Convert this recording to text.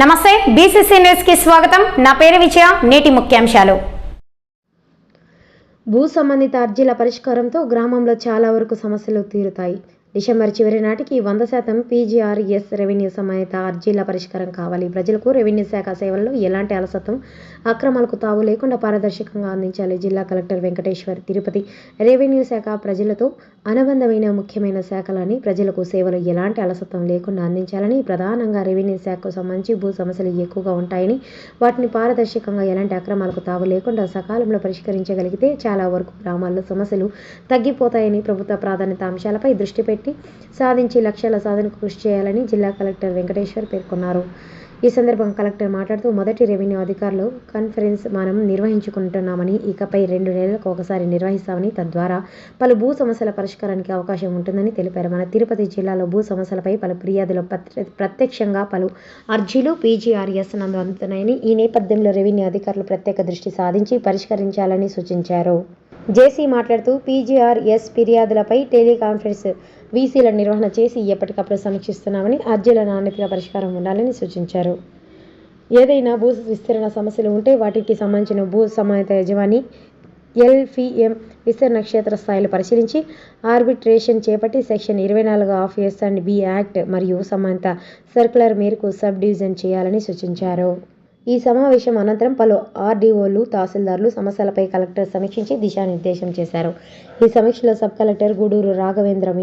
నమస్తే బీసీసీ న్యూస్కి స్వాగతం. నా పేరు విజయ నేటి ముఖ్యాంశాలు. భూ సంబంధిత అర్జీల పరిష్కారంతో గ్రామంలో చాలా వరకు సమస్యలు తీరుతాయి. డిసెంబర్ చివరి నాటికి వంద శాతం పీజీఆర్ఎస్ రెవెన్యూ సమేత అర్జీల పరిష్కారం కావాలి. ప్రజలకు రెవెన్యూ శాఖ సేవల్లో ఎలాంటి అలసత్వం అక్రమాలకు తావు లేకుండా పారదర్శకంగా అందించాలి. జిల్లా కలెక్టర్ వెంకటేశ్వర్ తిరుపతి రెవెన్యూ శాఖ ప్రజలతో అనుబంధమైన ముఖ్యమైన శాఖలని ప్రజలకు సేవలు ఎలాంటి అలసత్వం లేకుండా అందించాలని ప్రధానంగా రెవెన్యూ శాఖకు సంబంధించి భూ సమస్యలు ఎక్కువగా ఉంటాయని వాటిని పారదర్శకంగా ఎలాంటి అక్రమాలకు తావు లేకుండా సకాలంలో పరిష్కరించగలిగితే చాలా వరకు గ్రామాల్లో సమస్యలు తగ్గిపోతాయని ప్రభుత్వ ప్రాధాన్యత అంశాలపై దృష్టి పెట్టి సాధించి లక్ష్యాల సాధనకు కృషి చేయాలని జిల్లా కలెక్టర్ వెంకటేశ్వర్ పేర్కొన్నారు. ఈ సందర్భంగా కలెక్టర్ మాట్లాడుతూ మొదటి రెవెన్యూ అధికారులు కాన్ఫరెన్స్ మనం నిర్వహించుకుంటున్నామని ఇకపై రెండు నెలలకు ఒకసారి నిర్వహిస్తామని తద్వారా పలు భూ సమస్యల పరిష్కారానికి అవకాశం ఉంటుందని తెలిపారు. మన తిరుపతి జిల్లాలో భూ సమస్యలపై పలు ఫిర్యాదులు ప్రత్యక్షంగా పలు అర్జీలు పీజీఆర్ఎస్ నందు అందుతున్నాయని ఈ నేపథ్యంలో రెవెన్యూ అధికారులు ప్రత్యేక దృష్టి సాధించి పరిష్కరించాలని సూచించారు. జేసీ మాట్లాడుతూ పీజీఆర్ఎస్ ఫిర్యాదులపై టెలికాన్ఫరెన్స్ వీసీల నిర్వహణ చేసి ఎప్పటికప్పుడు సమీక్షిస్తున్నామని అర్జీల నాణ్యతగా పరిష్కారం ఉండాలని సూచించారు. ఏదైనా భూ విస్తరణ సమస్యలు ఉంటే వాటికి సంబంధించిన భూ సమాయత యజమాని ఎల్ఫిఎం విస్తరణ క్షేత్ర స్థాయిలో పరిశీలించి ఆర్బిట్రేషన్ చేపట్టి సెక్షన్ ఇరవై నాలుగు of S and B act మరియు సంబంధిత సర్కులర్ మేరకు సబ్ డివిజన్ చేయాలని సూచించారు. ఈ సమావేశం అనంతరం పలు ఆర్డీఓలు తహసీల్దార్లు సమస్యలపై కలెక్టర్ సమీక్షించి దిశానిర్దేశం చేశారు. ఈ సమీక్షలో సబ్ కలెక్టర్ గూడూరు రాఘవేంద్ర మీనా